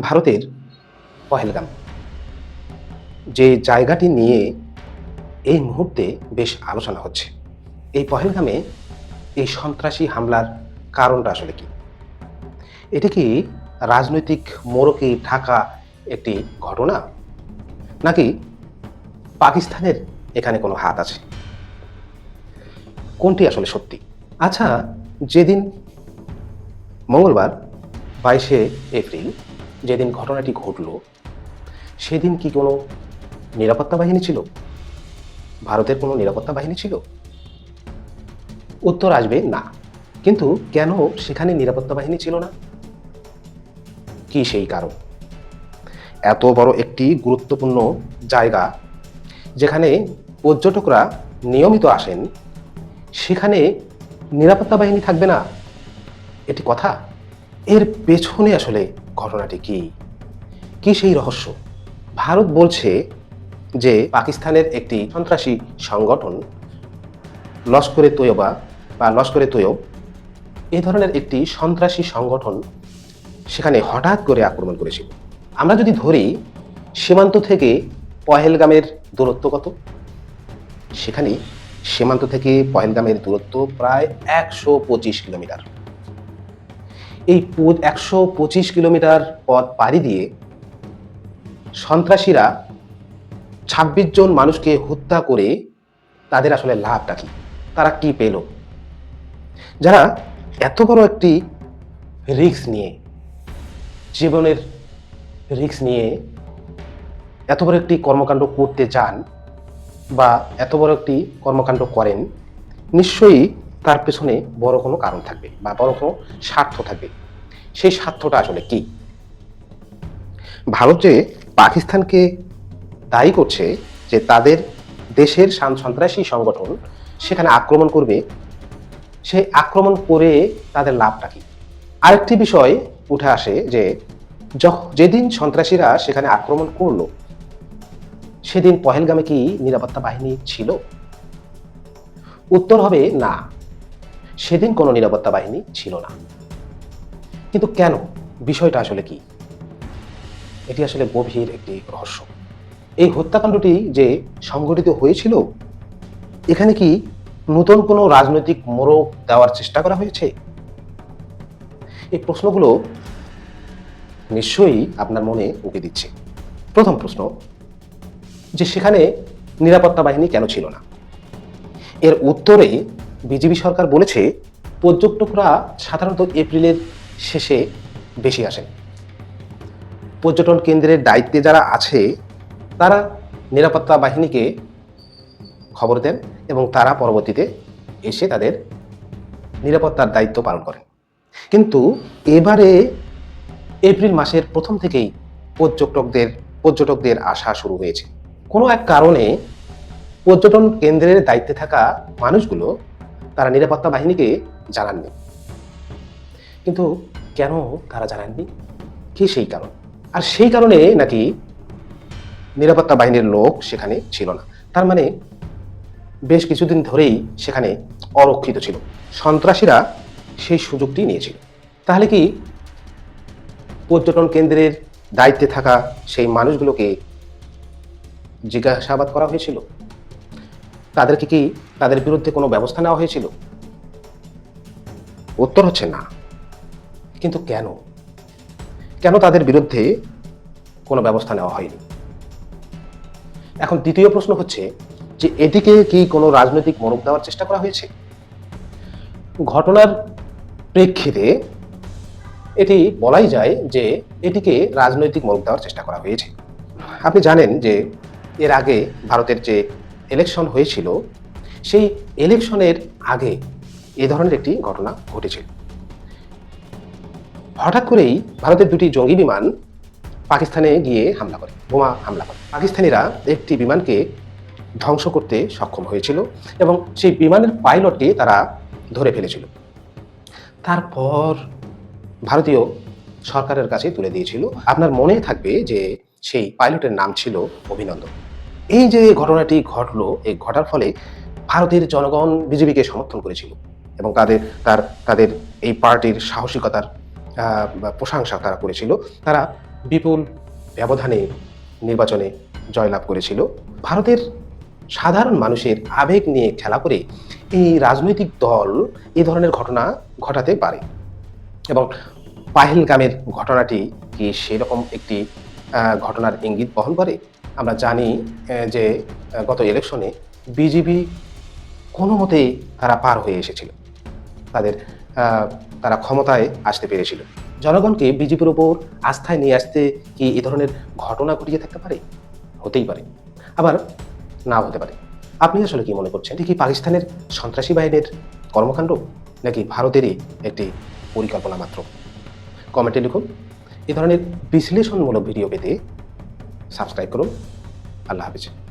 ভারতের পহেলগাম। যে জায়গাটি নিয়ে এই মুহূর্তে বেশ আলোচনা হচ্ছে। এই পহেলগামে এই সন্ত্রাসী হামলার কারণটা আসলে কি? এটি কি রাজনৈতিক মোড়কে ঢাকা একটি ঘটনা? নাকি পাকিস্তানের এখানে কোনো হাত আছে? কোনটি আসলে সত্যি? আচ্ছা যেদিন মঙ্গলবার বাইশে এপ্রিল যেদিন ঘটনাটি ঘটল, সেদিন কি কোনো নিরাপত্তা বাহিনী ছিল? ভারতের কোনো নিরাপত্তা বাহিনী ছিল? উত্তর আসবে, না। কিন্তু কেন সেখানে নিরাপত্তা বাহিনী ছিল না? কি সেই কারণ? এত বড় একটি গুরুত্বপূর্ণ জায়গা যেখানে পর্যটকরা নিয়মিত আসেন, সেখানে নিরাপত্তা বাহিনী থাকবে না? এটি কথা? এর পেছনে আসলে ঘটনাটি কি? কি সেই রহস্য? ভারত বলছে যে পাকিস্তানের একটি সন্ত্রাসী সংগঠন, লস্করে তৈয়বা বা লস্করে তৈয়ব এই ধরনের একটি সন্ত্রাসী সংগঠন সেখানে হঠাৎ করে আক্রমণ করেছিল। আমরা যদি ধরি, সীমান্ত থেকে পহেলগামের দূরত্ব কত? সেখানে সীমান্ত থেকে পহেলগামের দূরত্ব প্রায় একশো পঁচিশ কিলোমিটার। এই একশো পঁচিশ কিলোমিটার পথ পাড়ি দিয়ে সন্ত্রাসীরা ছাব্বিশ জন মানুষকে হত্যা করে তাদের আসলে লাভটা কি? তারা কি পেল? যারা এত বড় একটি রিস্ক নিয়ে, জীবনের রিস্ক নিয়ে এত বড় একটি কর্মকাণ্ড করতে যান বা এত বড় একটি কর্মকাণ্ড করেন, নিশ্চয়ই তার পেছনে বড় কোনো কারণ থাকবে বা বড় কোনো স্বার্থ থাকবে। সেই স্বার্থটা আসলে কি? ভারত যে পাকিস্তানকে দায়ী করছে যে তাদের দেশের সন্ত্রাসী সংগঠন সেখানে আক্রমণ করবে, সেই আক্রমণ করে তাদের লাভটা কি? আরেকটি বিষয় উঠে আসে যে যেদিন সন্ত্রাসীরা সেখানে আক্রমণ করল, সেদিন পহেলগামে কি নিরাপত্তা বাহিনী ছিল? উত্তর হবে না। সেদিন কোনো নিরাপত্তা বাহিনী ছিল না। কিন্তু কেন? বিষয়টা আসলে কি? এটি আসলে গভীর একটি রহস্য। এই হত্যাকাণ্ডটি যে সংঘটিত হয়েছিল, এখানে কি নতুন কোনো রাজনৈতিক মোড়ক দেওয়ার চেষ্টা করা হয়েছে? এই প্রশ্নগুলো নিশ্চয়ই আপনার মনে উকে দিচ্ছে। প্রথম প্রশ্ন, যে সেখানে নিরাপত্তা বাহিনী কেন ছিল না? এর উত্তরে বিজেপি সরকার বলেছে, পর্যটকরা সাধারণত এপ্রিলের শেষে বেশি আসেন। পর্যটন কেন্দ্রের দায়িত্বে যারা আছে, তারা নিরাপত্তা বাহিনীকে খবর দেন এবং তারা পরবর্তীতে এসে তাদের নিরাপত্তার দায়িত্ব পালন করেন। কিন্তু এবারে এপ্রিল মাসের প্রথম থেকেই পর্যটকদের পর্যটকদের আসা শুরু হয়েছে। কোনো এক কারণে পর্যটন কেন্দ্রের দায়িত্বে থাকা মানুষগুলো তারা নিরাপত্তা বাহিনীকে জানাননি। কিন্তু কেন তারা জানাননি? কি সেই কারণ? আর সেই কারণে নাকি নিরাপত্তা বাহিনীর লোক সেখানে ছিল না? তার মানে বেশ কিছুদিন ধরেই সেখানে অরক্ষিত ছিল। সন্ত্রাসীরা সেই সুযোগটি নিয়েছিল। তাহলে কি পর্যটন কেন্দ্রের দায়িত্বে থাকা সেই মানুষগুলোকে জিজ্ঞাসাবাদ করা হয়েছিল? তাদেরকে কি তাদের বিরুদ্ধে কোনো ব্যবস্থা নেওয়া হয়েছিল? উত্তর হচ্ছে না। কিন্তু কেন? কেন তাদের বিরুদ্ধে কোনো ব্যবস্থা নেওয়া হয়নি? এখন দ্বিতীয় প্রশ্ন হচ্ছে যে এটিকে কি কোনো রাজনৈতিক মোড়ক দেওয়ার চেষ্টা করা হয়েছে? ঘটনার প্রেক্ষিতে এটি বলাই যায় যে এটিকে রাজনৈতিক মোড়ক দেওয়ার চেষ্টা করা হয়েছে। আপনি জানেন যে এর আগে ভারতের যে ইলেকশন হয়েছিল, সেই ইলেকশনের আগে এ ধরনের একটি ঘটনা ঘটেছিল। হঠাৎ করেই ভারতের দুটি জঙ্গি বিমান পাকিস্তানে গিয়ে হামলা করে, বোমা হামলা করে। পাকিস্তানিরা একটি বিমানকে ধ্বংস করতে সক্ষম হয়েছিল এবং সেই বিমানের পাইলটকে তারা ধরে ফেলেছিল। তারপর ভারতীয় সরকারের কাছে তুলে দিয়েছিল। আপনার মনে থাকবে যে সেই পাইলটের নাম ছিল অভিনন্দন। এই যে ঘটনাটি ঘটলো, এই ঘটার ফলে ভারতের জনগণ বিজেপিকে সমর্থন করেছিল এবং তাদের, তার, তাদের এই পার্টির সাহসিকতার প্রশংসা তারা করেছিল। তারা বিপুল ব্যবধানে নির্বাচনে জয়লাভ করেছিল। ভারতের সাধারণ মানুষের আবেগ নিয়ে খেলা করে এই রাজনৈতিক দল এই ধরনের ঘটনা ঘটাতে পারে। এবং পাহেলগামের ঘটনাটি কি সেরকম একটি ঘটনার ইঙ্গিত বহন করে? আমরা জানি যে গত ইলেকশনে বিজেপি কোনো মতেই তারা পার হয়ে এসেছিল। তাদের তারা ক্ষমতায় আসতে পেরেছিল। জনগণকে বিজেপির ওপর আস্থায় নিয়ে আসতে কি এ ধরনের ঘটনা ঘটিয়ে থাকতে পারে? হতেই পারে। আবার নাও হতে পারে। আপনি আসলে কি মনে করছেন? কি পাকিস্তানের সন্ত্রাসী বাহিনীর কর্মকাণ্ড? নাকি ভারতেরই একটি পরিকল্পনা মাত্র? কমেন্টে লিখুন। এ ধরনের বিশ্লেষণমূলক ভিডিও পেতে সাবস্ক্রাইব করুন। আল্লাহ হাফিজ।